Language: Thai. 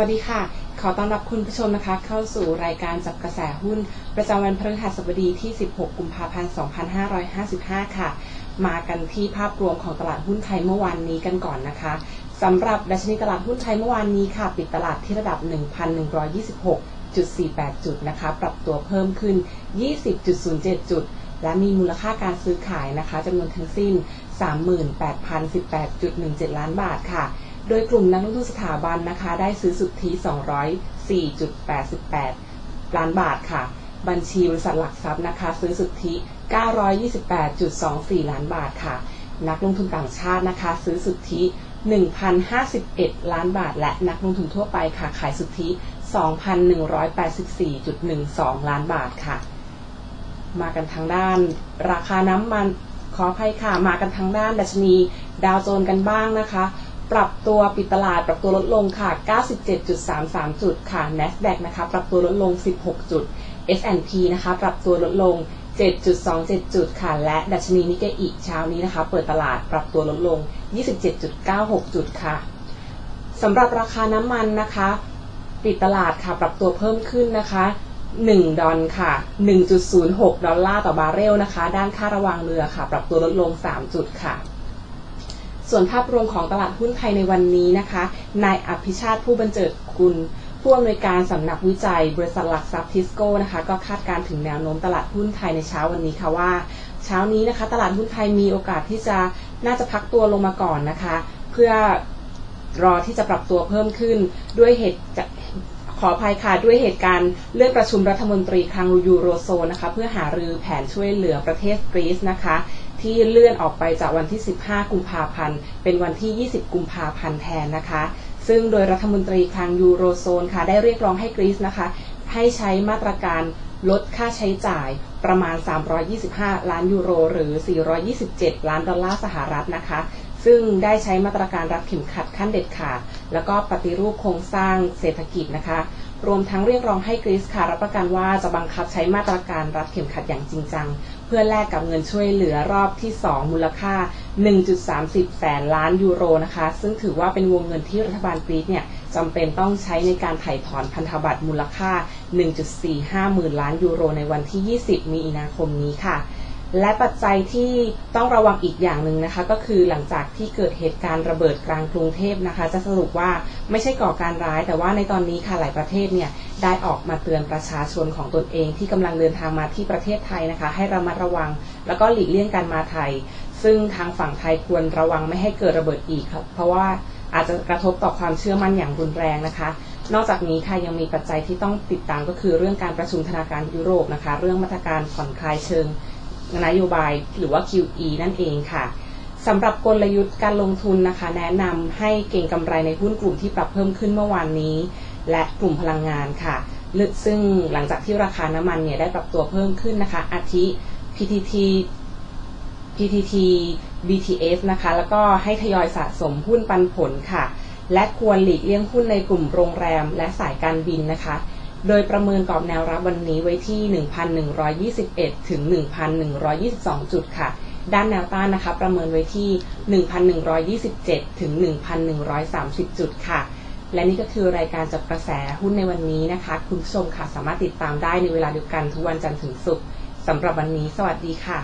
วัสดีค่ะ ขอต้อนรับคุณผู้ชมนะคะ เข้าสู่รายการจับกระแสหุ้น ประจำวันพฤหัสบดีที่ 16 กุมภาพันธ์ 2555 ค่ะ มากันที่ภาพรวมของตลาดหุ้นไทยเมื่อวานนี้กันก่อนนะคะสำหรับดัชนีตลาดหุ้นไทยเมื่อวานนี้ค่ะ ปิดตลาดที่ระดับ 1,126.48 จุดนะคะ ปรับตัวเพิ่มขึ้น 20.07 จุด และมีมูลค่าการซื้อขายนะคะจำนวนทั้งสิ้น 38,018.17 ล้านบาทค่ะ โดยกลุ่มนักลงทุนสถาบันนะคะ ได้ซื้อสุทธิ 204.88 ล้านบาทค่ะ บัญชีบริษัทหลักทรัพย์นะคะ ซื้อสุทธิ 928.24 ล้านบาทค่ะ นักลงทุนต่างชาตินะคะ ซื้อสุทธิ 1,051 ล้านบาท และนักลงทุนทั่วไปค่ะ ขายสุทธิ 2,184.12 ล้านบาทค่ะ มากันทางด้านราคาน้ำมันขออภัยค่ะ มากันทางด้านดัชนีดาวโจนส์กันบ้างนะคะ ปรับตัวปิดตลาดปรับตัวลดลงค่ะ 97.33 จุดค่ะ NASDAQ นะคะปรับตัวลดลง 16 จุด S&P นะคะปรับตัวลดลง 7.27 จุดค่ะ และดัชนีนิกเกอิเช้านี้นะคะ เปิดตลาดปรับตัวลดลง 27.96 จุดค่ะสำหรับราคาน้ำมันนะคะ ปิดตลาดค่ะปรับตัวเพิ่มขึ้นนะคะ1ดอลค่ะ 1.06 ดอลลาร์ต่อบาร์เรลนะคะ ด้านค่าระวางเรือค่ะ ปรับตัวลดลง 3 จุดค่ะ ส่วนภาพรวมของตลาดหุ้นไทยในวันนี้นะคะ นายอภิชาติผู้บรรเจิดกุลผู้อำนวยการสำนักวิจัย บริษัทหลักทรัพย์ทิสโก้นะคะ ก็คาดการถึงแนวโน้มตลาดหุ้นไทยในเช้าวันนี้ค่ะว่า เช้านี้นะคะ ตลาดหุ้นไทยมีโอกาสที่จะน่าจะพักตัวลงมาก่อนนะคะ เพื่อรอที่จะปรับตัวเพิ่มขึ้นด้วยเหตุขออภัยค่ะด้วยเหตุการณ์เรื่องประชุมรัฐมนตรีคลังยูโรโซนนะคะ เพื่อหารือแผนช่วยเหลือประเทศกรีซนะคะ ที่เลื่อนออกไปจากวันที่ 15 กุมภาพันธ์ เป็นวันที่ 20 กุมภาพันธ์แทนนะคะ ซึ่งโดยรัฐมนตรีคลังยูโรโซนค่ะ ได้เรียกร้องให้กรีซนะคะ ให้ใช้มาตรการลดค่าใช้จ่ายประมาณ 325 ล้านยูโร หรือ 427 ล้านดอลลาร์สหรัฐนะคะ ซึ่งได้ใช้มาตรการรัดเข็มขัดขั้นเด็ดขาด แล้วก็ปฏิรูปโครงสร้างเศรษฐกิจนะคะ รวมทั้งเรียกร้องให้กรีซค่ะรับประกันว่าจะบังคับใช้มาตรการรัดเข็มขัดอย่างจริงจัง เพื่อแลกกับเงินช่วยเหลือรอบที่ 2 มูลค่า 1.30 แสนล้านยูโรนะคะ ซึ่งถือว่าเป็นวงเงินที่รัฐบาลกรีซเนี่ยจำเป็นต้องใช้ในการไถ่ถอนพันธบัตรมูลค่า 1.45 หมื่นล้านยูโรในวันที่ 20 มีนาคมนี้ค่ะ และปัจจัยที่ต้องระวังอีกอย่างหนึ่งนะคะ ก็คือหลังจากที่เกิดเหตุการณ์ระเบิดกลางกรุงเทพนะคะ จะสรุปว่าไม่ใช่ก่อการร้าย แต่ว่าในตอนนี้ค่ะหลายประเทศเนี่ยได้ออกมาเตือนประชาชนของตนเอง ที่กำลังเดินทางมาที่ประเทศไทยนะคะ ให้ระมัดระวัง แล้วก็หลีกเลี่ยงการมาไทย ซึ่งทางฝั่งไทยควรระวังไม่ให้เกิดระเบิดอีกครับเพราะว่าอาจจะกระทบต่อความเชื่อมั่นอย่างรุนแรงนะคะ นอกจากนี้ค่ะยังมีปัจจัยที่ต้องติดตามก็คือเรื่องการประชุมธนาคารยุโรปนะคะ เรื่องมาตรการผ่อนคลายเชิง นโยบายหรือว่า QE นั่นเองค่ะสำหรับกลยุทธ์การลงทุนนะคะ แนะนำให้เก่งกำไรในหุ้นกลุ่มที่ปรับเพิ่มขึ้นเมื่อวานนี้ และกลุ่มพลังงานค่ะ ซึ่งหลังจากที่ราคาน้ำมันเนี่ยได้ปรับตัวเพิ่มขึ้นนะคะ อาทิ PTT PTT BTS นะคะ แล้วก็ให้ทยอยสะสมหุ้นปันผลค่ะ และควรหลีกเลี่ยงหุ้นในกลุ่มโรงแรมและสายการบินนะคะ โดยประเมินกรอบแนวรับวันนี้ไว้ที่ 1,121 ถึง 1,122 จุดค่ะ ด้านแนวต้านนะคะ ประเมินไว้ที่ 1,127 ถึง 1,130 จุดค่ะ และนี่ก็คือรายการจับกระแสหุ้นในวันนี้นะคะ คุณผู้ชมค่ะสามารถติดตามได้ในเวลาเดียวกันทุกวันจันทร์ถึงศุกร์สำหรับวันนี้ สวัสดีค่ะ